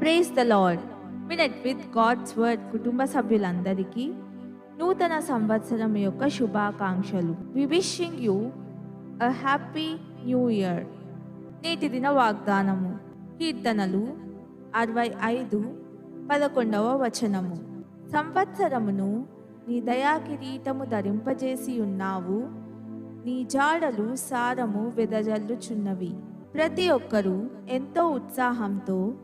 Praise the lord minute with god's word కుటుంబ సభ్యులందరికీ నూతన సంవత్సరం యొక్క శుభాకాంక్షలు. We wishing you a happy new year నేటి దిన వాగ్దానము కీర్తనలు అరవై ఐదు పదకొండవ వచనము. సంవత్సరమును నీ దయా కిరీటము ధరింపజేసి ఉన్నావు. నీ జాడలు సారము వెదజల్లుచున్నవి. ప్రతి ఒక్కరూ ఎంతో ఉత్సాహంతో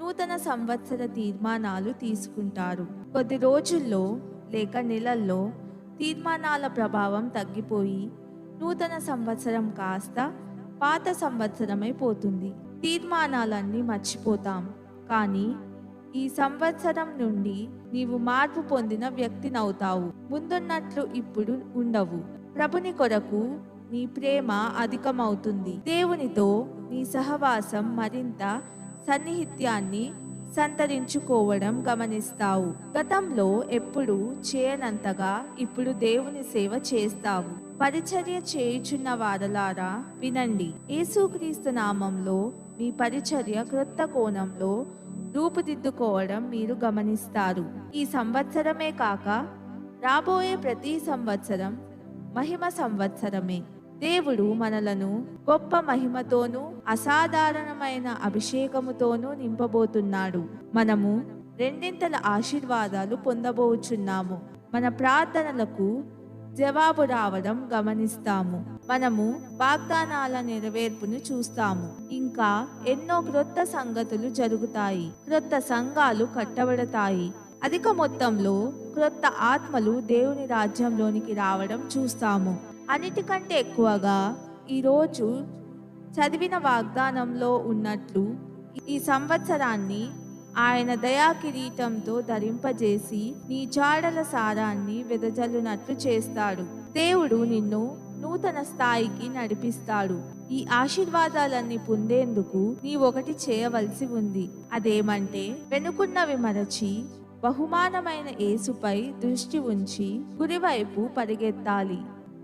నూతన సంవత్సర తీర్మానాలు తీసుకుంటారు. కొద్ది రోజుల్లో లేక నెలల్లో తీర్మానాల ప్రభావం తగ్గిపోయి నూతన సంవత్సరం కాస్త పాత సంవత్సరమైపోతుంది తీర్మానాలన్నీ మర్చిపోతాం. కానీ ఈ సంవత్సరం నుండి నీవు మార్పు పొందిన వ్యక్తినవుతావు. ముందున్నట్లు ఇప్పుడు ఉండవు. ప్రభుని కొరకు నీ ప్రేమ అధికమవుతుంది. దేవునితో నీ సహవాసం మరింత సన్నిహిత్యాన్ని సంతరించుకోవడం గమనిస్తావు. గతంలో ఎప్పుడు చేయనంతగా ఇప్పుడు దేవుని సేవ చేస్తావు. పరిచర్య చేయుచున్న వారలారా వినండి. యేసుక్రీస్తు నామంలో మీ పరిచర్య క్రొత్త కోణంలో రూపుదిద్దుకోవడం మీరు గమనిస్తారు. ఈ సంవత్సరమే కాక రాబోయే ప్రతి సంవత్సరం మహిమ సంవత్సరమే. దేవుడు మనలను గొప్ప మహిమతోనూ అసాధారణమైన అభిషేకముతోనూ నింపబోతున్నాడు. మనము రెండింతల ఆశీర్వాదాలు పొందబోచున్నాము. మన ప్రార్థనలకు జవాబు రావడం గమనిస్తాము. మనము వాగ్దానాల నెరవేర్పును చూస్తాము. ఇంకా ఎన్నో క్రొత్త సంగతులు జరుగుతాయి. క్రొత్త సంఘాలు కట్టబడతాయి. అధిక మొత్తంలో క్రొత్త ఆత్మలు దేవుని రాజ్యంలోనికి రావడం చూస్తాము. అన్నిటికంటే ఎక్కువగా ఈరోజు చదివిన వాగ్దానంలో ఉన్నట్లు ఈ సంవత్సరాన్ని ఆయన దయా కిరీటంతో ధరింపజేసి నీ జాడల సారాన్ని వెదజల్లునట్లు చేస్తాడు. దేవుడు నిన్ను నూతన స్థాయికి నడిపిస్తాడు. ఈ ఆశీర్వాదాలన్నీ పొందేందుకు నీ ఒకటి చేయవలసి ఉంది. అదేమంటే వెనుకున్నవి మరచి బహుమానమైన యేసుపై దృష్టి ఉంచి గురివైపు పరిగెత్తాలి.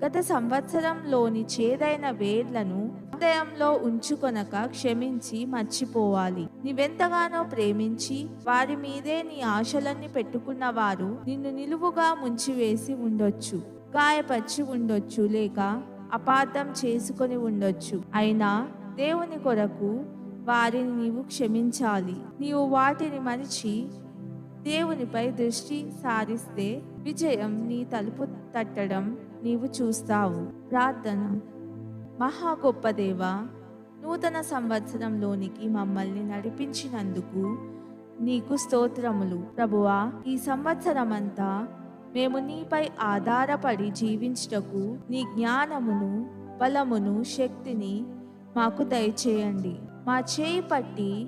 గత సంవత్సరంలోని చేదైన వేర్లను హృదయంలో ఉంచుకొనక క్షమించి మర్చిపోవాలి. నీవెంతగానో ప్రేమించి వారి మీదే నీ ఆశలన్నీ పెట్టుకున్న వారు నిన్ను నిలువుగా ముంచివేసి ఉండొచ్చు గాయపరిచి ఉండొచ్చు లేక అపార్థం చేసుకొని ఉండొచ్చు. అయినా దేవుని కొరకు వారిని నీవు క్షమించాలి. నీవు వాటిని మరిచి దేవునిపై దృష్టి సారిస్తే విజయం నీ తలుపు తట్టడం నీవు చూస్తావు. ప్రార్థన. మహా గొప్ప దేవ నూతన సంవత్సరంలోనికి మమ్మల్ని నడిపించినందుకు నీకు స్తోత్రములు. ప్రభువా ఈ సంవత్సరమంతా మేము నీపై ఆధారపడి జీవించుటకు నీ జ్ఞానమును బలమును శక్తిని మాకు దయచేయండి. మా చేయి పట్టి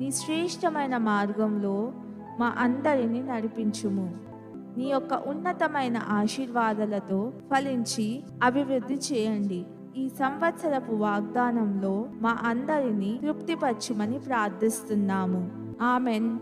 నీ శ్రేష్టమైన మార్గంలో మా అందరిని నడిపించుము. నీ యొక్క ఉన్నతమైన ఆశీర్వాదాలతో ఫలించి అభివృద్ధి చేయండి. ఈ సంవత్సరపు వాగ్దానంలో మా అందరినీ తృప్తిపరచమని ప్రార్థిస్తున్నాము. ఆమెన్.